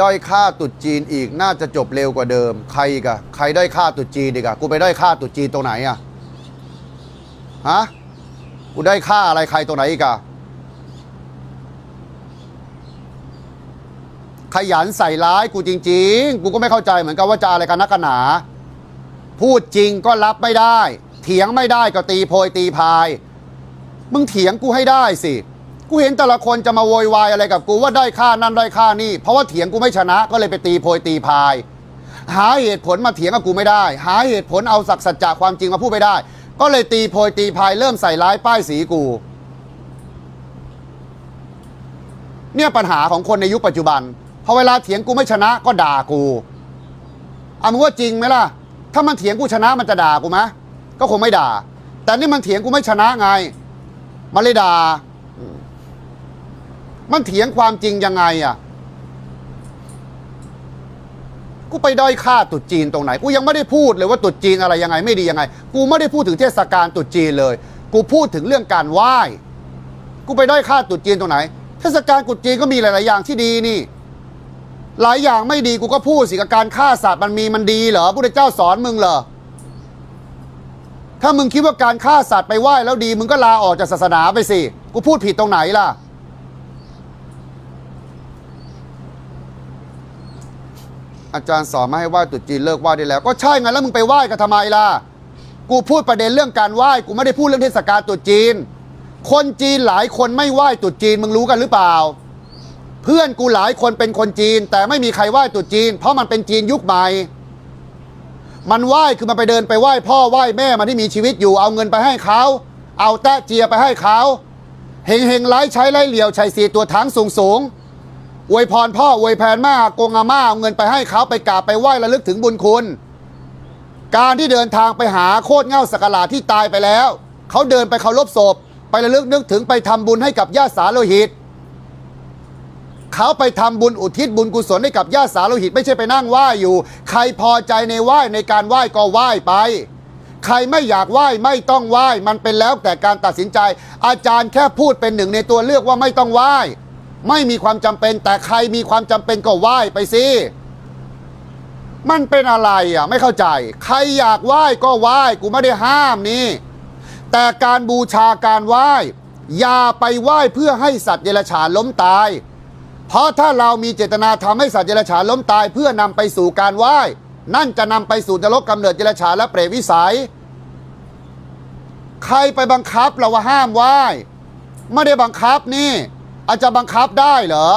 ด้อยค่าตุดจีนอีกน่าจะจบเร็วกว่าเดิม ใครกะใครด้อยค่าตุดจีนอีกะกูไปด้อยค่าตุดจีนตรงไหนอะฮะกูได้ค่าอะไรใครตรงไหนอีกอะขยันใส่ร้ายกูจริง ๆ กูก็ไม่เข้าใจเหมือนกันว่าจะอะไรกันนักกันหนา พูดจริงก็รับไม่ได้ เถียงไม่ได้ก็ตีโพยตีพาย มึงเถียงกูให้ได้สิ กูเห็นแต่ละคนจะมาโวยวายอะไรกับกูว่าได้ค่านั่นได้ค่านี่ เพราะว่าเถียงกูไม่ชนะก็เลยไปตีโพยตีพาย หาเหตุผลมาเถียงกับกูไม่ได้ หาเหตุผลเอาสักสัจจะความจริงมาพูดไม่ได้ ก็เลยตีโพยตีพายเริ่มใส่ร้ายป้ายสีกู เนี่ยปัญหาของคนในยุคปัจจุบันพอเวลาเถียงกูไม่ชนะก็ด่ากูอามึงว่าจริงไหมล่ะ ถ้ามันเถียงกูชนะมันจะด่ากูไหมก็คงไม่ด่า แต่นี่มันเถียงกูไม่ชนะไง มันเลยด่า มันเถียงความจริงยังไงอะ กูไปด้อยค่าตรุษจีนตรงไหน กูยังไม่ได้พูดเลยว่าตรุษจีนอะไรยังไง ไม่ดียังไง กูไม่ได้พูดถึงเทศกาลตรุษจีนเลย กูพูดถึงเรื่องการไหว้ กูไปด้อยค่าตรุษจีนตรงไหน เทศกาลตรุษจีนก็มีหลาย ๆ อย่างที่ดีนี่ หลายอย่างไม่ดีกูก็พูดสิกับการฆ่าสัตว์มันมีมันดีเหรอพระเจ้าสอนมึงเหรอถ้ามึงคิดว่าการฆ่าสัตว์ไปไหว้แล้วดี มึงก็ลาออกจากศาสนาไปสิ กูพูดผิดตรงไหนล่ะ อาจารย์สอนมาให้ไหว้ตรุษจีนเลิกไหว้ได้แล้ว ก็ใช่ไงแล้วมึงไปไหว้กันทำไมล่ะกูพูดประเด็นเรื่องการไหว้กูไม่ได้พูดเรื่องเทศกาลตรุษจีน คนจีนหลายคนไม่ไหว้ตรุษจีนมึงรู้กันหรือเปล่า เพื่อนกูหลายคนเป็นคนจีน แต่ไม่มีใครไหว้ตรุษจีน เพราะมันเป็นจีนยุคใหม่มันไหว้คือมันไปเดินไปไหว้พ่อไหว้แม่มันที่มีชีวิตอยู่เอาเงินไปให้เขาเอาแตะเจียไปให้เขาเฮงเฮงไร้ใช้ไร้เหลียวชัยสีตัวถังสูงสูง อวยพรพ่ออวยแพนแม่อากงอาม่าเอาเงินไปให้เขาไปกราบไปไหว้ระลึกถึงบุญคุณ การที่เดินทางไปหาโคตรเง่าสักหลาที่ตายไปแล้ว เขาเดินไปเคารพศพ ไประลึกนึกถึงไปทำบุญให้กับญาติสาโลหิต เขาไปทำบุญอุทิศบุญกุศลให้กับญาติสาโลหิต ไม่ใช่ไปนั่งไหว้อยู่ ใครพอใจในไหว้ในการไหว้ก็ไหว้ไปใครไม่อยากไหว้ไม่ต้องไหว้ มันเป็นแล้วแต่การตัดสินใจ อาจารย์แค่พูดเป็นหนึ่งในตัวเลือกว่าไม่ต้องไหว้ ไม่มีความจำเป็น แต่ใครมีความจำเป็นก็ไหว้ไปสิมันเป็นอะไรอะไม่เข้าใจ ใครอยากไหว้ก็ไหว้กูไม่ได้ห้ามนี่แต่การบูชาการไหว้อย่าไปไหว้เพื่อให้สัตว์เดรัจฉานล้มตาย เพราะถ้าเรามีเจตนาทำให้สัตว์เดรัจฉานล้มตาย เพื่อนำไปสู่การไหว้ นั่นจะนำไปสู่นรกกำเนิดเดรัจฉานและเปรตวิสัย ใครไปบังคับเราว่าห้ามไหว้ ไม่ได้บังคับนี่ อาจจะบังคับได้เหรอ